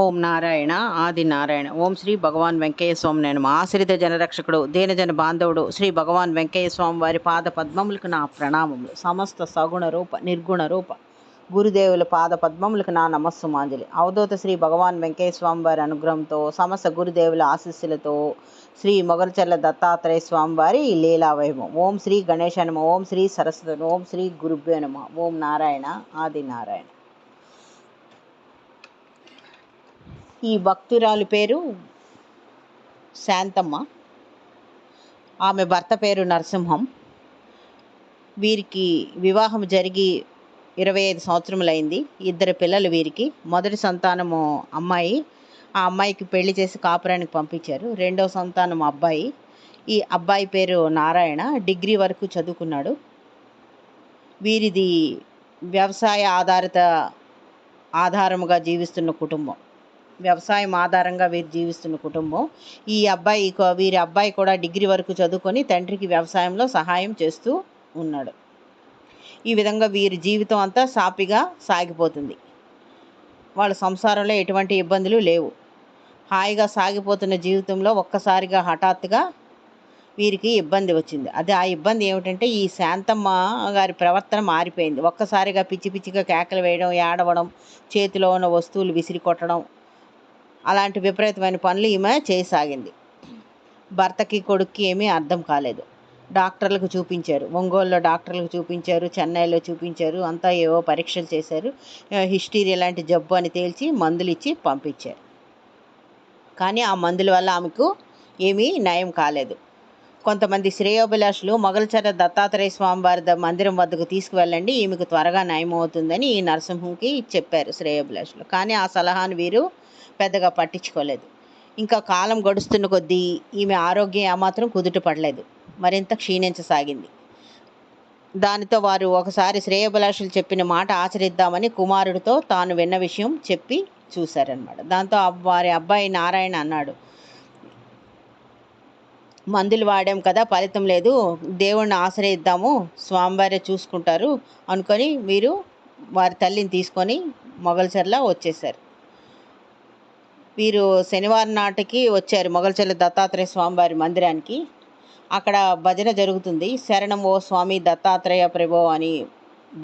ఓం నారాయణ ఆది నారాయణ. ఓం శ్రీ భగవాన్ వెంకయ్య స్వామి నేను ఆశ్రిత జనరక్షకుడు దీనజన బాంధవుడు శ్రీ భగవాన్ వెంకయ్య స్వామి వారి పాద పద్మములకు నా ప్రణామములు. సమస్త సగుణ రూప నిర్గుణ రూప గురుదేవుల పాద పద్మములకు నా నమస్సుమాంజలి. అవధూత శ్రీ భగవాన్ వెంకయ్య స్వామి వారి అనుగ్రహంతో సమస్త గురుదేవుల ఆశీస్సులతో శ్రీ మొగల్చర్ల దత్తాత్రేయ స్వామి వారి లీలా వైభవం ఓం శ్రీ గణేశ నమ ఓం శ్రీ సరస్వతి ఓం శ్రీ గురుభ్యో నమ. ఓం నారాయణ ఆది నారాయణ. ఈ భక్తురాలి పేరు శాంతమ్మ. ఆమె భర్త పేరు నరసింహం. వీరికి వివాహం జరిగి ఇరవై ఐదు సంవత్సరములైంది. ఇద్దరు పిల్లలు వీరికి. మొదటి సంతానము అమ్మాయి. ఆ అమ్మాయికి పెళ్ళి చేసి కాపురానికి పంపించారు. రెండవ సంతానం అబ్బాయి. ఈ అబ్బాయి పేరు నారాయణ. డిగ్రీ వరకు చదువుకున్నాడు. వీరిది వ్యవసాయ ఆధారిత ఆధారముగా జీవిస్తున్న కుటుంబం. వ్యవసాయం ఆధారంగా వీరు జీవిస్తున్న కుటుంబం. ఈ అబ్బాయి వీరి అబ్బాయి కూడా డిగ్రీ వరకు చదువుకొని తండ్రికి వ్యవసాయంలో సహాయం చేస్తూ ఉన్నాడు. ఈ విధంగా వీరి జీవితం అంతా సాపిగా సాగిపోతుంది. వాళ్ళ సంసారంలో ఎటువంటి ఇబ్బందులు లేవు. హాయిగా సాగిపోతున్న జీవితంలో ఒక్కసారిగా హఠాత్తుగా వీరికి ఇబ్బంది వచ్చింది. అదే ఆ ఇబ్బంది ఏమిటంటే ఈ శాంతమ్మ గారి ప్రవర్తన మారిపోయింది. ఒక్కసారిగా పిచ్చి పిచ్చిగా కేకలు వేయడం ఏడవడం చేతిలో ఉన్న వస్తువులు విసిరి కొట్టడం అలాంటి విపరీతమైన పనులు ఈమె చేయసాగింది. భర్తకి కొడుక్కి ఏమీ అర్థం కాలేదు. డాక్టర్లకు చూపించారు. ఒంగోలులో డాక్టర్లకు చూపించారు. చెన్నైలో చూపించారు. అంతా ఏవో పరీక్షలు చేశారు. హిస్టీరియా లాంటి జబ్బు అని తేల్చి మందులు ఇచ్చి పంపించారు. కానీ ఆ మందుల వల్ల ఆమెకు ఏమీ నయం కాలేదు. కొంతమంది శ్రేయోభిలాషులు మొగల్చర దత్తాత్రేయ స్వామి వారి ద- మందిరం వద్దకు తీసుకువెళ్ళండి. ఈమెకు త్వరగా నయం అవుతుందని ఈ నరసింహంకి చెప్పారు శ్రేయోభిలాషులు. కానీ ఆ సలహాను వీరు పెద్దగా పట్టించుకోలేదు. ఇంకా కాలం గడుస్తున్న కొద్దీ ఈమె ఆరోగ్యం ఏమాత్రం కుదుట పడలేదు. మరింత క్షీణించసాగింది. దానితో వారు ఒకసారి శ్రేయోభిలాషులు చెప్పిన మాట ఆచరిద్దామని కుమారుడితో తాను విన్న విషయం చెప్పి చూశారనమాట దాంతో వారి అబ్బాయి నారాయణ అన్నాడు. మందులు వాడాం కదా ఫలితం లేదు. దేవుణ్ణి ఆశ్రయిద్దాము స్వామివారే చూసుకుంటారు అనుకొని వీరు వారి తల్లిని తీసుకొని మొగల్చర్ల వచ్చేసారు వీరు శనివారం నాటికి వచ్చారు మొగల్చర్ల దత్తాత్రేయ స్వామివారి మందిరానికి. అక్కడ భజన జరుగుతుంది. శరణం ఓ స్వామి దత్తాత్రేయ ప్రభో అని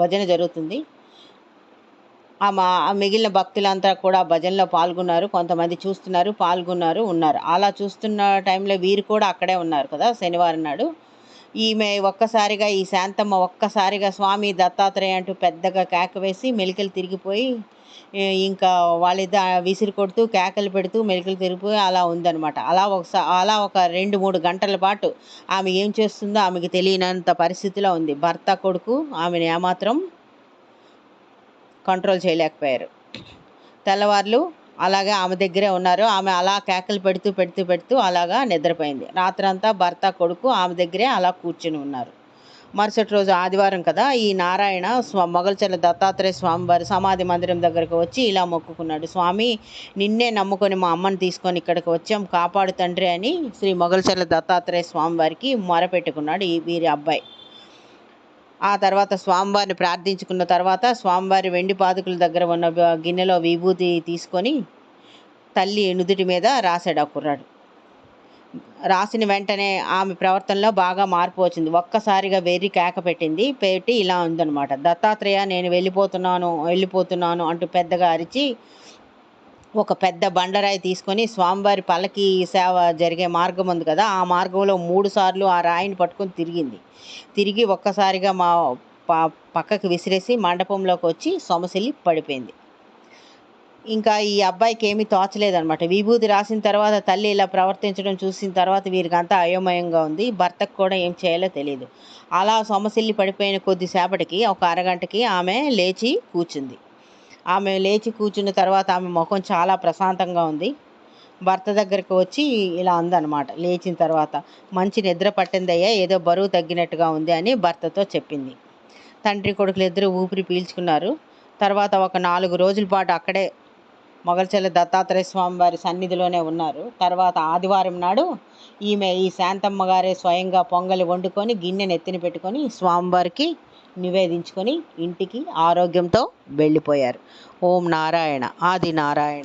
భజన జరుగుతుంది. ఆ మా ఆ మిగిలిన భక్తులంతా కూడా భజనలో పాల్గొన్నారు. కొంతమంది చూస్తున్నారు పాల్గొన్నారు ఉన్నారు. అలా చూస్తున్న టైంలో వీరు కూడా అక్కడే ఉన్నారు కదా శనివారం నాడు. ఈమె ఒక్కసారిగా ఈ శాంతమ్మ ఒక్కసారిగా స్వామి దత్తాత్రేయ అంటూ పెద్దగా కేక వేసి మెలికలు తిరిగిపోయి ఇంకా వాళ్ళిద్ద విసిరి కొడుతూ కేకలు పెడుతూ మెలికలు తిరిగిపోయి అలా ఉందన్నమాట. అలా ఒకసా అలా ఒక రెండు మూడు గంటల పాటు ఆమె ఏం చేస్తుందో ఆమెకు తెలియనంత పరిస్థితిలో ఉంది. భర్త కొడుకు ఆమెను ఏమాత్రం కంట్రోల్ చేయలేకపోయారు. తెల్లవార్లు అలాగే ఆమె దగ్గరే ఉన్నారు. ఆమె అలా కేకలు పెడుతూ పెడుతూ పెడుతూ అలాగా నిద్రపోయింది. రాత్రంతా భర్త కొడుకు ఆమె దగ్గరే అలా కూర్చుని ఉన్నారు. మరుసటి రోజు ఆదివారం కదా ఈ నారాయణ స్వ మొగల్చర్ల దత్తాత్రేయ స్వామి వారి సమాధి మందిరం దగ్గరకు వచ్చి ఇలా మొక్కుకున్నాడు. స్వామి నిన్నే నమ్ముకొని మా అమ్మని తీసుకొని ఇక్కడికి వచ్చాం. కాపాడు తండ్రి అని శ్రీ మొగల్చర్ల దత్తాత్రేయ స్వామి వారికి మొరపెట్టుకున్నాడు ఈ వీరి అబ్బాయి. ఆ తర్వాత స్వామివారిని ప్రార్థించుకున్న తర్వాత స్వామివారి వెండి పాదుకుల దగ్గర ఉన్న గిన్నెలో విభూతి తీసుకొని తల్లి నుదుటి మీద రాశాడు ఆ కుర్రాడు. రాసిన వెంటనే ఆమె ప్రవర్తనలో బాగా మార్పు వచ్చింది. ఒక్కసారిగా వెర్రి కేక పెట్టింది. పెట్టి ఇలా ఉందన్నమాట. దత్తాత్రేయ నేను వెళ్ళిపోతున్నాను వెళ్ళిపోతున్నాను అంటూ పెద్దగా అరిచి ఒక పెద్ద బండరాయి తీసుకొని స్వామివారి పల్లకి సేవ జరిగే మార్గం ఉంది కదా ఆ మార్గంలో మూడు సార్లు ఆ రాయిని పట్టుకొని తిరిగింది. తిరిగి ఒక్కసారిగా మా పక్కకు పక్కకి విసిరేసి మండపంలోకి వచ్చి సొమసిల్లి పడిపోయింది. ఇంకా ఈ అబ్బాయికి ఏమీ తోచలేదనమాట విభూతి రాసిన తర్వాత తల్లి ఇలా ప్రవర్తించడం చూసిన తర్వాత వీరికంతా అయోమయంగా ఉంది. భర్తకు కూడా ఏం చేయాలో తెలియదు అలా సొమసిల్లి పడిపోయిన కొద్దిసేపటికి ఒక అరగంటకి ఆమె లేచి కూర్చుంది. ఆమె లేచి కూర్చున్న తర్వాత ఆమె ముఖం చాలా ప్రశాంతంగా ఉంది. భర్త దగ్గరికి వచ్చి ఇలా అందనమాట లేచిన తర్వాత మంచి నిద్ర పట్టిందయ్యా ఏదో బరువు తగ్గినట్టుగా ఉంది అని భర్తతో చెప్పింది. తండ్రి కొడుకులు ఇద్దరు ఊపిరి పీల్చుకున్నారు. తర్వాత ఒక నాలుగు రోజుల పాటు అక్కడే మొగల్చెల్ల దత్తాత్రేయ స్వామి వారి సన్నిధిలోనే ఉన్నారు. తర్వాత ఆదివారం నాడు ఈమె ఈ శాంతమ్మ గారే స్వయంగా పొంగలి వండుకొని గిన్నె నెత్తిన పెట్టుకొని స్వామివారికి నివేదించుకొని ఇంటికి ఆరోగ్యంతో వెళ్ళిపోయారు. ఓం నారాయణ ఆది నారాయణ.